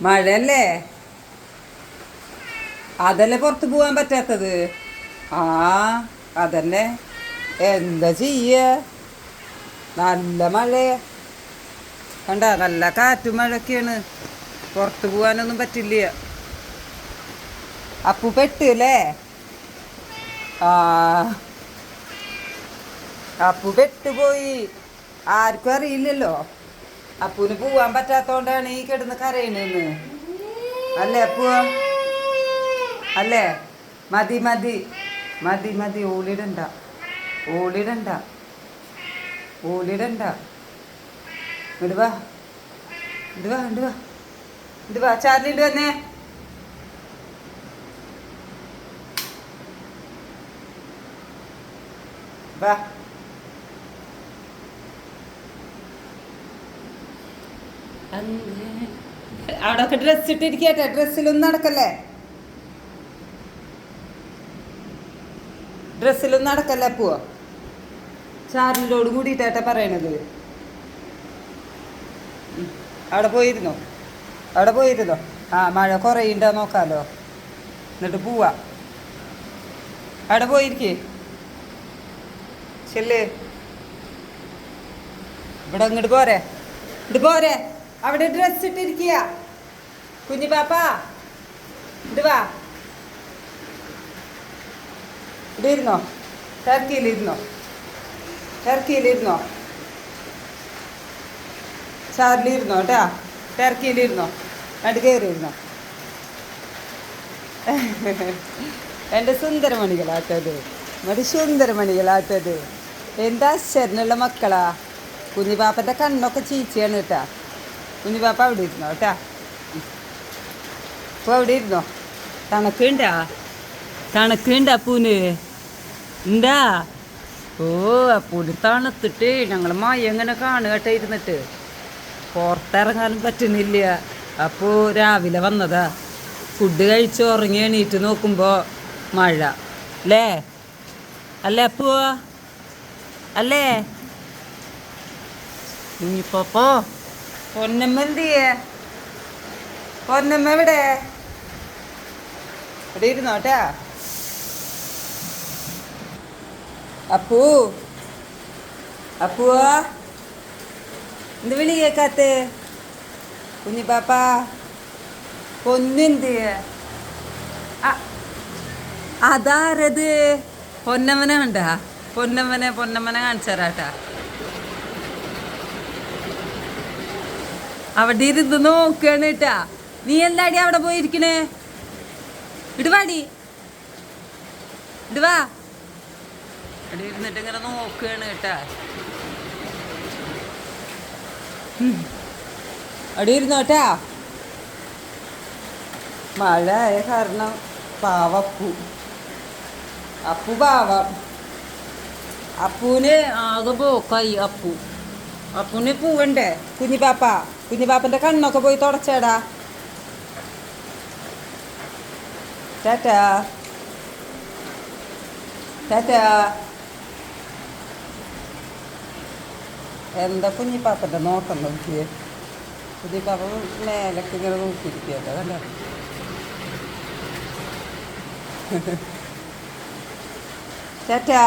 മഴയല്ലേ? അതല്ലേ പുറത്ത് പോകാൻ പറ്റാത്തത്? ആ അതന്നെ. എന്താ ചെയ്യ? നല്ല മഴയാ കണ്ട നല്ല കാറ്റും മഴയൊക്കെയാണ്. പുറത്ത് പോകാനൊന്നും പറ്റില്ല. അപ്പു പെട്ട് അല്ലേ? ആ. അപ്പു പെട്ടുപോയി. ആർക്കും അറിയില്ലല്ലോ. അപ്പുന് പോവാൻ പറ്റാത്തോണ്ടാണ് ഈ കിടന്ന് കരയണെന്ന്. അല്ലേ അപ്പൂ അല്ലേ? മതി മതി. മതി മതി. ഓളിടണ്ട. ഓളിടണ്ട. ഓളിടണ്ട. ഇട് വാ. ഇട് വാ ഇട് വാ. ഇങ്ങട് വാ. ചാർലി ഇട് വന്നേ. വാ. അവിടെ ഒക്കെ ഡ്രസ് ഇട്ടിരിക്കട്ടെ. ഡ്രസ്സിലൊന്നും നടക്കല്ലേ? ഡ്രസ്സിലൊന്നും നടക്കല്ലേ പോവാ ചാർലിനോട് കൂടിയിട്ടാട്ടെ പറയണത്. അവിടെ പോയിരുന്നോ? അവിടെ പോയിരുന്നോ? ആ മഴ കുറയുണ്ടോ നോക്കാലോ. എന്നിട്ട് പോവാ. അവിടെ പോയിരിക്കേ? ചെല്ലേ. ഇവിടെ ഇങ്ങോട്ട് പോരെ. ഇത് പോരെ. അവിടെ ഡ്രസ് ഇട്ടിരിക്കുക. കുഞ്ഞു പാപ്പ ഇത് വാ. ഇവിടെ ഇരുന്നോ? ടർക്കിയിലിരുന്നോ ടർക്കിയിലിരുന്നോ ചാർലിയിരുന്നോ കേട്ടാ? ടർക്കിയിലിരുന്നോ അത് കയറിയിരുന്നോ എന്റെ സുന്ദരമണികളാട്ടത്. മതി സുന്ദരമണികളാട്ടത്. എന്താ ശരനുള്ള മക്കളാ? കുഞ്ഞിപ്പാപ്പന്റെ കണ്ണൊക്കെ ചീച്ചയാണ് കേട്ടാ. കുഞ്ഞിപ്പാപ്പ അവിടെ ഇരുന്നോ കേട്ടാ? ഇപ്പോൾ അവിടെ ഇരുന്നോ? തണുക്കുണ്ടാ? തണുക്കുണ്ടാ അപ്പൂന് ഉണ്ടാ? ഓ അപ്പൂന് തണുത്തിട്ട് ഞങ്ങൾ മായ എങ്ങനെ കാണുകട്ടെ ഇരുന്നിട്ട്. പുറത്തിറങ്ങാനും പറ്റുന്നില്ല. അപ്പോൾ രാവിലെ വന്നതാ. ഫുഡ് കഴിച്ച് ഉറങ്ങി എണീറ്റ് നോക്കുമ്പോൾ മഴ. അല്ലേ? അല്ലേ അപ്പോ അല്ലേ? കുഞ്ഞിപ്പോപ്പോ പൊന്നമ്മ എന്തിയേ? പൊന്നമ്മ എവിടെ? ഇവിടെ ഇരുന്നോട്ടാ അപ്പൂ. അപ്പൂ എന്ത് വിളി കേക്കാത്ത? കുഞ്ഞി പാപ്പ. പൊന്നെന്ത് അതാരത്? പൊന്നമ്മനെ കണ്ട? പൊന്നമ്മനെ പൊന്നമ്മനെ കാണിച്ചരാട്ടാ അവിടെ ഇരുന്ന് നോക്കുകയാണ് കേട്ടാ. നീ എന്താടി അവിടെ പോയിരിക്കണേ? ഇടുവാടി ഇടുവാ അവിടെ ഇരുന്നിട്ട് ഇങ്ങനെ നോക്കുകയാണ് കേട്ടാ. അവിടെ ഇരുന്നോട്ടാ മഴ ആയ കാരണം പാവപ്പു അപ്പു. പാവം. അപ്പൂന് ആകെ പോക്കായി അപ്പു. അപ്പൂന് പൂവണ്ടേ. കുഞ്ഞിപ്പാപ്പ കുഞ്ഞിപ്പാപ്പന്റെ കണ്ണൊക്കെ പോയി തുടച്ചേടാ. ടാറ്റാ. ടാറ്റാ. എന്താ കുഞ്ഞിപ്പാപ്പന്റെ നോട്ടം നോക്കിയേ? കുഞ്ഞിപ്പാപ്പ മേലൊക്കെ ഇങ്ങനെ നോക്കിയിരിക്കുകയല്ലോ കണ്ടോ? ടാറ്റാ.